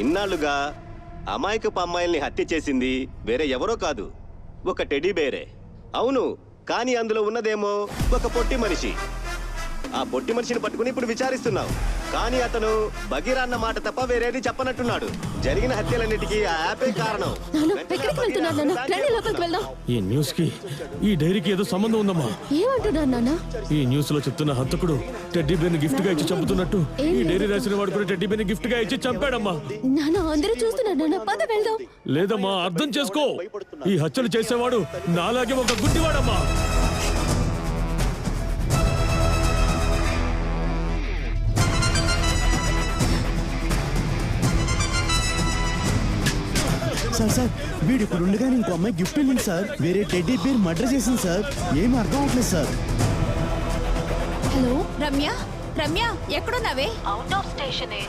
ఇన్నాళ్ళుగా అమాయకపు అమ్మాయిల్ని హత్య చేసింది వేరే ఎవరో కాదు ఒక టెడీ బేరే. అవును కానీ అందులో ఉన్నదేమో ఒక పొట్టి మనిషి. ఆ పొట్టి మనిషిని పట్టుకుని ఇప్పుడు విచారిస్తున్నావు. కానీ అతను బగీరా అన్న మాట తప్ప వేరేది చెప్పనట్టున్నాడు. జరిగిన హత్యలన్నిటికీ ఆ యాపే కారణం. ఎక్కడికి నాన్న? రండి లోపలికి వెళ్దాం. ఈ న్యూస్కి ఈ డైరీకి ఏదో సంబంధం ఉందమ్మా. ఏమంటున్నారు నాన్న? ఈ న్యూస్లో చెప్తున్న హంతకుడు టెడ్డీ బేర్ గిఫ్ట్గా ఇచ్చి చంపుతున్నట్టు. ఈ డైరీ రాసిన వాడు కూడా టెడ్డీ బేర్ గిఫ్ట్గా ఇచ్చి చంపాడమ్మా. నాన్న అందరూ చూస్తున్నారు నాన్న. పద వెళ్దాం. లేదమ్మా అర్థం చేసుకో. ఈ హత్యలు చేసేవాడు నాలాగే ఒక గుడ్డివాడమ్మా. Sir sir. వీడు ఇప్పుడు ఉండగానే ఇంకో అమ్మాయి గిఫ్ట్ వెళ్ళింది సార్. వేరే టెడ్డీ పేరు మర్డర్ చేసింది సార్. ఏం అర్థం అవట్లేదు సార్. హలో రమ్య? రమ్య ఎక్కడున్నావే? అవుట్ ఆఫ్ స్టేషనే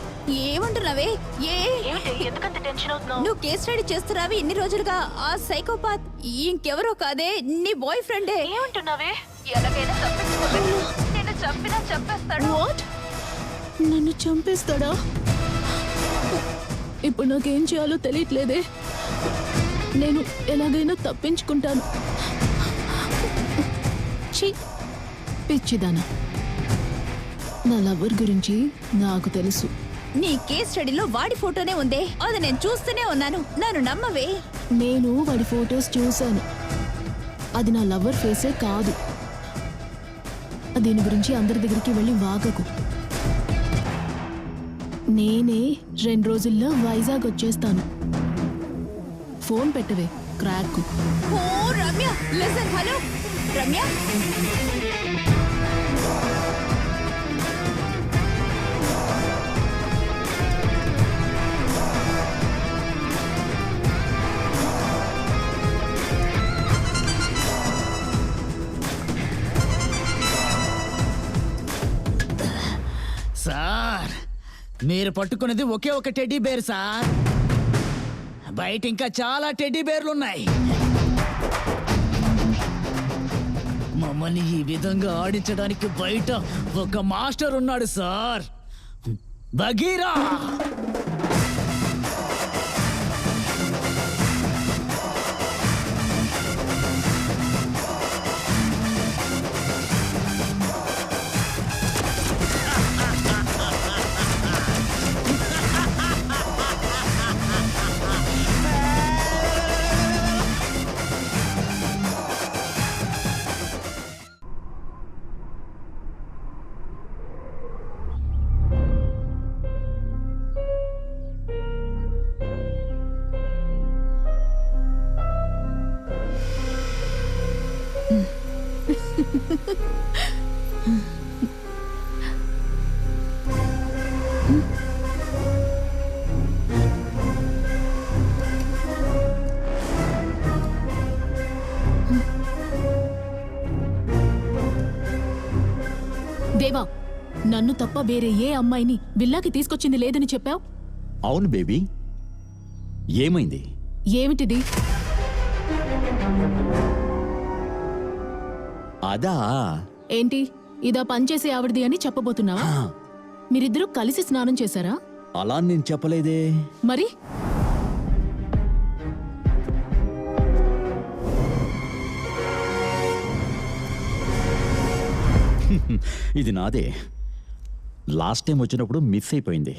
ఏమంటున్నావే? ఏ? ఏంటి ఎందుకంత టెన్షన్ అవుతున్నావు? నువ్వు కేస్ స్టడీ చేస్తున్నావి ఇన్ని రోజులుగా? ఆ సైకోపాత్ ఇంకెవరో కాదే? నీ బాయ్ ఫ్రెండే ఏమంటున్నావే? ఎలాగైనా నేను చంపినా చంపేస్తాడు. వాట్ నన్ను చంపేస్తాడా? ఇప్పుడు నాకేం చేయాలో తెలియట్లేదే. నేను ఎలాగైనా తప్పించుకుంటాను. ఛీ! పిచ్చిదానా. నా లవర్ గురించి నాకు తెలుసు. నీ కేస్ స్టడీలో వాడి ఫోటోనే ఉందే. అది నేను చూస్తూనే ఉన్నాను. నన్ను నమ్మవే. నేను వాడి ఫొటోస్ చూశాను. అది నా లవర్ ఫేసే కాదు. దీని గురించి అందరి దగ్గరికి వెళ్ళి వాగకు. నేనే రెండు రోజుల్లో వైజాగ్ వచ్చేస్తాను. ఫోన్ పెట్టవే క్రాక్ ఓ Ramya listen hello. Ramya. Sir మీరు పట్టుకున్నది ఒకే ఒక టెడ్డీ బేర్ సార్. బయట ఇంకా చాలా టెడ్డీ బేర్లు ఉన్నాయి మమ్మల్ని ఈ విధంగా ఆడించడానికి బయట ఒక మాస్టర్ ఉన్నాడు సార్. బగీరా తప్ప వేరే ఏ అమ్మాయిని విల్లాకి తీసుకొచ్చింది లేదని చెప్పావు? అవును బేబీ. ఏమైంది? ఏమిటిది? అదా? ఏంటి? ఇదా పనిచేసే ఆవిడది అని చెప్పబోతున్నావా? మీరిద్దరూ కలిసి స్నానం చేశారా? అలా నేను చెప్పలేదే. మరి? ఇది నాదే. లాస్ట్ టైం వచ్చినప్పుడు మిస్ అయిపోయింది.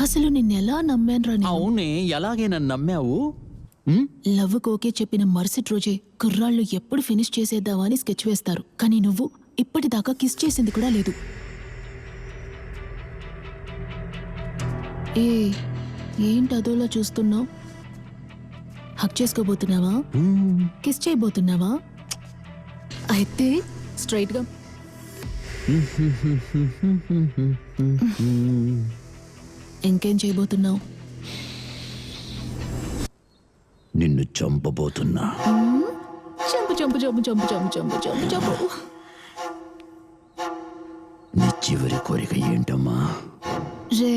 అసలు నిన్నెలా నమ్మానురా నేను? అవునే ఎలాగే నన్ను నమ్మావు? లవ్ కోకే చెప్పిన మరుసటి రోజే కుర్రాళ్ళు ఎప్పుడు ఫినిష్ చేసేద్దామా అని స్కెచ్ వేస్తారు. కానీ నువ్వు ఇప్పటిదాకా కిస్ చేసింది కూడా లేదు. ఏ ఏంటి అదోలా చూస్తున్నావు? హక్ చేసుకోబోతున్నావా? కిస్ చేయబోతున్నావా? అయితే స్ట్రైట్గా ఇంకేం చేయబోతున్నావు? నిన్ను చంపబోతున్నా. చంపు చంపు చంపు చంపు చంపు చంపు చంపు చంపు. నీ చివరి కోరిక ఏంటమ్మా? రే.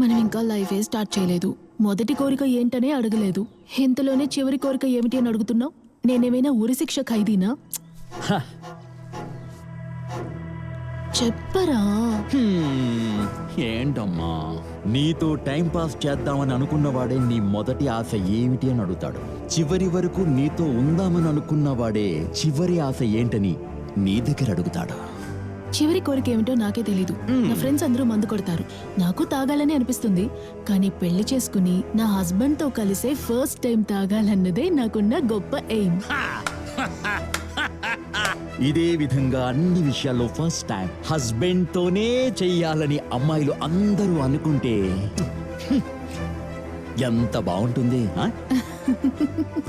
మనం ఇంకా లైఫే స్టార్ట్ చేయలేదు. మొదటి కోరిక ఏంటనే అడగలేదు. ఇంతలోనే చివరి కోరిక ఏమిటి అని అడుగుతున్నావు? నేనేమైనా ఉరి శిక్ష ఖైదీనా? చెప్పరా? ఏంటమ్మా? నీతో టైం పాస్ చేద్దామని అనుకున్నవాడే నీ మొదటి ఆశ ఏమిటి అని అడుగుతాడు. చివరి వరకు నీతో ఉందామని అనుకున్నవాడే చివరి ఆశ ఏంటని నీ దగ్గర అడుగుతాడు. చివరి కోరిక ఏమిటో నాకే తెలీదు. నా ఫ్రెండ్స్ అందరూ మందు కొడతారు. నాకు తాగాలని అనిపిస్తుంది. కానీ పెళ్ళి చేసుకుని నా హస్బెండ్తో కలిసే ఫస్ట్ టైం తాగాలన్నదే నాకున్న గొప్ప ఎయిమ్. ఇదే విధంగా అన్ని విషయాల్లో ఫస్ట్ టైం హస్బెండ్ తోనే చెయ్యాలని అమ్మాయిలు అందరూ అనుకుంటే ఎంత బాగుంటుంది?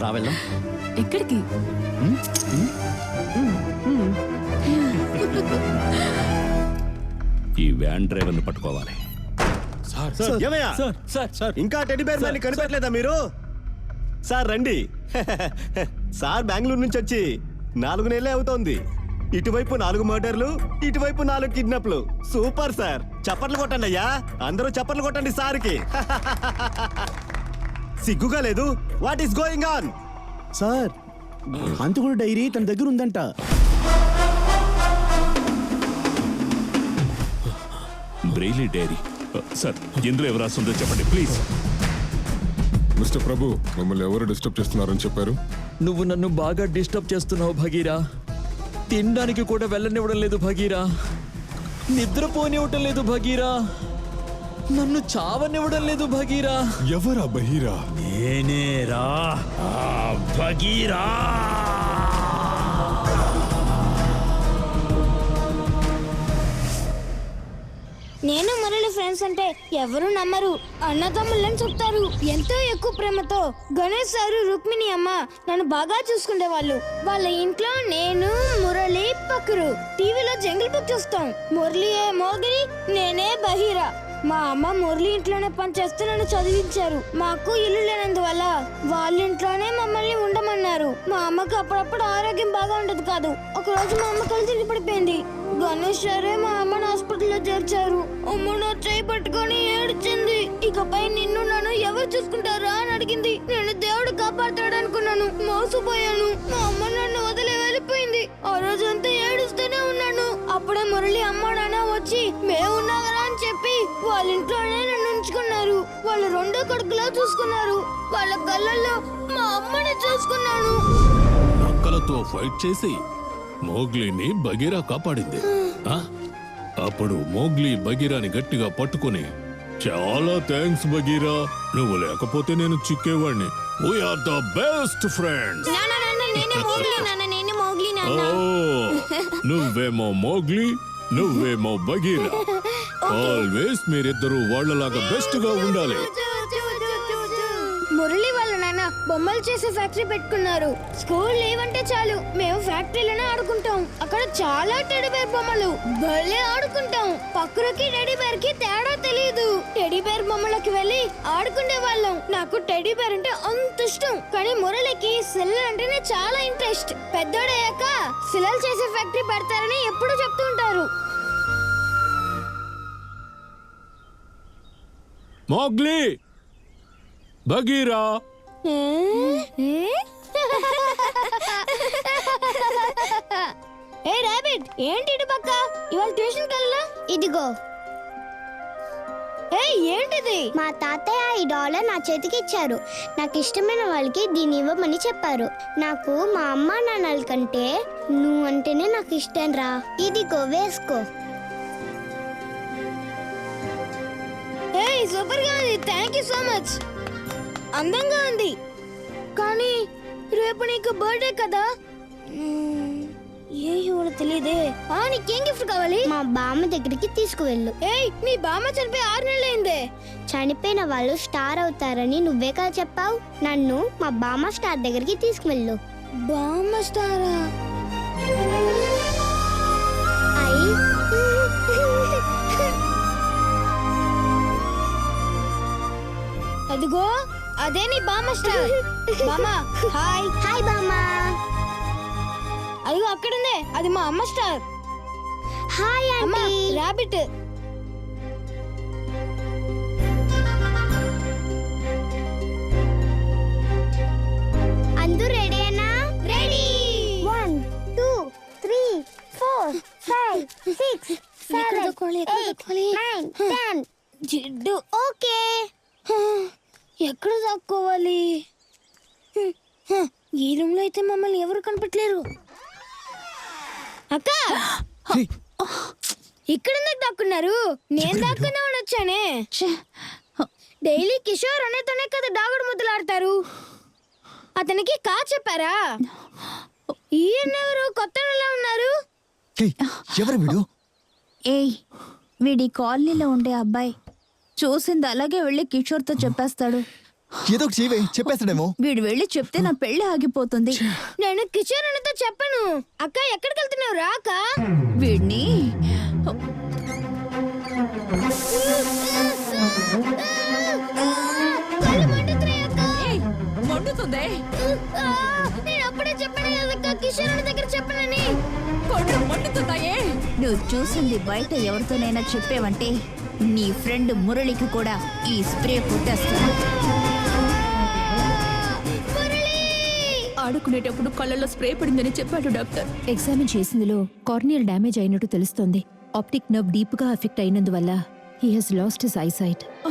రావెళ్దాం ఎక్కడికి? ఈ వ్యాన్ డ్రైవర్ని పట్టుకోవాలి ఏమయ్యా? Sir sir sir. ఇంకా టెడ్డి బేర్ మ్యాన్ కనిపెట్టలేదా మీరు? సార్ రండి. సార్ బెంగళూరు నుంచి వచ్చి నాలుగు నెలలే అవుతోంది. ఇటువైపు నాలుగు మర్డర్లు ఇటువైపు నాలుగు కిడ్నాప్లు. Super sir. చప్పట్లు కొట్టండి అయ్యా. అందరూ చప్పట్లు కొట్టండి సార్కి. సిగ్గుగా లేదు. What is going on sir హంతకుడు డైరీ తన దగ్గర ఉందంట. బ్రెయిలీ డైరీ సార్ ఇందులో ఎవరు రాస్తుందో చెప్పండి ప్లీజ్ మిస్టర్ ప్రభు మిమ్మల్ని ఎవరు డిస్టర్బ్ చేస్తున్నారని చెప్పారు? నువ్వు నన్ను బాగా డిస్టర్బ్ చేస్తున్నావు భగీరా. తినడానికి కూడా వెళ్ళనివ్వడం లేదు భగీరా. నిద్రపోనివ్వటం లేదు భగీరా. నన్ను చావనివ్వడం లేదు భగీరా. ఎవరా బహీరా నేనేరా భగీరా. నేను మురళి ఫ్రెండ్స్ అంటే ఎవరు నమ్మరు. అన్నదమ్ములని చెప్తారు. ఎంతో ఎక్కువ ప్రేమతో గణేష్ సారు రుక్మిణి అమ్మ నన్ను బాగా చూసుకునేవాళ్ళు వాళ్ళ ఇంట్లో నేను మురళి పక్కరు టీవీలో జంగిల్ బుక్ చూస్తాం. మురళి ఏ మోగిరి నేనే బహీరా. మా అమ్మ మురళి ఇంట్లోనే పనిచేస్తూ నన్ను చదివించారు. మాకు ఇల్లు లేనందువల్ల వాళ్ళ ఇంట్లోనే మమ్మల్ని ఉండమన్నారు. మా అమ్మకి అప్పుడప్పుడు ఆరోగ్యం బాగా ఉండదు కాదు. ఒకరోజు మా అమ్మ కళ్ళు తిరిగి పడిపోయింది. గణేష్ సరే మా అమ్మని హాస్పిటల్లో చేర్చారు. అమ్మ నా చేయి పట్టుకొని ఏడ్చింది. ఇకపై నిన్ను నన్ను ఎవరు చూసుకుంటారా అని అడిగింది. నేను దేవుడు కాపాడుతాడు అనుకున్నాను మోసపోయాను. మా అమ్మ నన్ను వదిలి వెళ్ళిపోయింది. ఆ రోజు అంతా ఏడుస్తూనే ఉన్నాను. అప్పుడే మురళి అమ్మ నాన్న వచ్చి మేము ఉన్నాగరా అని చెప్పి వాళ్ళ ఇంట్లోనే నన్ను ఉంచుకున్నారు. వాళ్ళు రెండో కొడుకులా చూసుకున్నారు. వాళ్ళ కళ్ళల్లో మా అమ్మని చూసుకున్నాను. నక్కలతో ఫైట్ చేసి మోగ్లీని బగీరా కాపాడింది. ఆ? అప్పుడు మోగ్లీ బగీరాని గట్టిగా పట్టుకుని చాలా థ్యాంక్స్ బగీరా నువ్వు లేకపోతే నేను చిక్కేవాడిని we are the best friends నాన్న నాన్న నేనే మోగ్లీ నాన్న నేనే మోగ్లీ ఓ నాన్న నువ్వేమో మోగ్లీ నువ్వేమో బగీరా ఆల్వేస్ మీరిద్దరూ వాళ్ళలాగా బెస్ట్గా ఉండాలి. బొమ్మలు చేసే ఫ్యాక్టరీ పెట్టుకున్నారు. స్కూల్ లీవ్ అంటే చాలు. మేము ఫ్యాక్టరీలోనే ఆడుకుంటాం. అక్కడ చాలా టెడీ బేర్ బొమ్మలు. భలే ఆడుకుంటాం. పక్కకి టెడీ బేర్కి తేడా తెలియదు టెడీ బేర్ బొమ్మలకి వెళ్ళి ఆడుకునే వాళ్ళం. నాకు టెడీ బేర్ అంటే అంత ఇష్టం. కానీ మురళికి సిల్లలు అంటేనే చాలా ఇంట్రెస్ట్. పెద్దోడయ్యాక సిల్లలు చేసే ఫ్యాక్టరీ పెడతారని ఎప్పుడు చెప్తుంటారు మోగ్లీ! బగీరా ఏ? రాబిట్ ఏంటి ఇటు పక్క? ఇవాళ ట్యూషన్ కల్లా? ఇదిగో. ఏ ఏంటిది? మా తాతయ్య ఈ డాలర్ నా చేతికి ఇచ్చారు. నాకు ఇష్టమైన వాళ్ళకి దీన్ని ఇవ్వమని చెప్పారు. నాకు మా అమ్మ నాన్నల కంటే నువ్వు అంటేనే నాకు ఇష్టం రా. ఇదిగో వేసుకో. ఏ సూపర్గా ఉంది థ్యాంక్ యూ సో మచ్ అందంగా ఉంది. కానీ రేపు నీకు బర్త్డే కదా? ఏ కూడా తెలియదే ఆ నీకేం గిఫ్ట్ కావాలి? మా బామ్మ దగ్గరికి తీసుకువెళ్ళు. ఏయ్ మీ బామ్మ చనిపోయి ఆరు నెలలైందే. చనిపోయిన వాళ్ళు స్టార్ అవుతారని నువ్వే కదా చెప్పావు? నన్ను మా బామ్మ స్టార్ దగ్గరికి తీసుకువెళ్ళు. బామ్మ స్టారా? అదిగో అదే నీ బామ్మ స్టార్ బామ్మ హాయ్ హాయ్ బామ్మ అదిగో అక్కడుందే అది మా అమ్మ స్టార్ హాయ్ అమ్మ ఆంటీ రాబిట్ అందరూ రెడీనా ready one two three four five six దాక్కోవాలి ఎక్కడ దాక్కోవాలి జిడ్డు ఓకే ఎక్కడ దాక్కోవాలి? ఈ రూమ్లో అయితే మమ్మల్ని ఎవరు కనిపెట్టలేరు అక్క! ఇక్కడ దాక్కున్నారు? నేను దాక్కుందామని వచ్చానే డైలీ కిషోర్ అనేతోనే కదా దాగుడు ముద్దులు ఆడతారు అతనికి కా చెప్పారా? ఈయనెవరు కొత్త ఉన్నారు? ఎవరు వీడు? ఏయ్ వీడి కాలనీలో ఉండే అబ్బాయి. చూసింది అలాగే వెళ్ళి కిషోర్తో చెప్పేస్తాడు. ఏదో చేయవే చెప్పేస్తాడేమో. వీడు వెళ్ళి చెప్తే నా పెళ్ళి ఆగిపోతుంది. నేను కిషోర్ అన్నతో చెప్పను. అక్క ఎక్కడికి వెళ్తున్నావు? రాక వీడిని కళ్ళు మండుతున్నాయి అక్క. ఏయ్, మండుతుందే ఆ, నేను అప్పుడే చెప్పాను కదక్క కిషోర్ అన్న దగ్గర చెప్పనని. కొండ్రు మండుతున్నాయే నువ్వు చూసింది బయట ఎవరితోనైనా చెప్పేవంటే నీ ఫ్రెండ్ మురళికి కూడా ఈ స్ప్రే పుట్టేస్తాను ఆడుకునేటప్పుడు కళ్ళల్లో స్ప్రే పడిందని చెప్పాడు డాక్టర్. ఎగ్జామిన్ చేసిందిలో కార్నియల్ డ్యామేజ్ అయినట్టు తెలుస్తోంది. ఆప్టిక్ నర్వ్ డీప్గా affect అయినందువల్ల he has lost his eyesight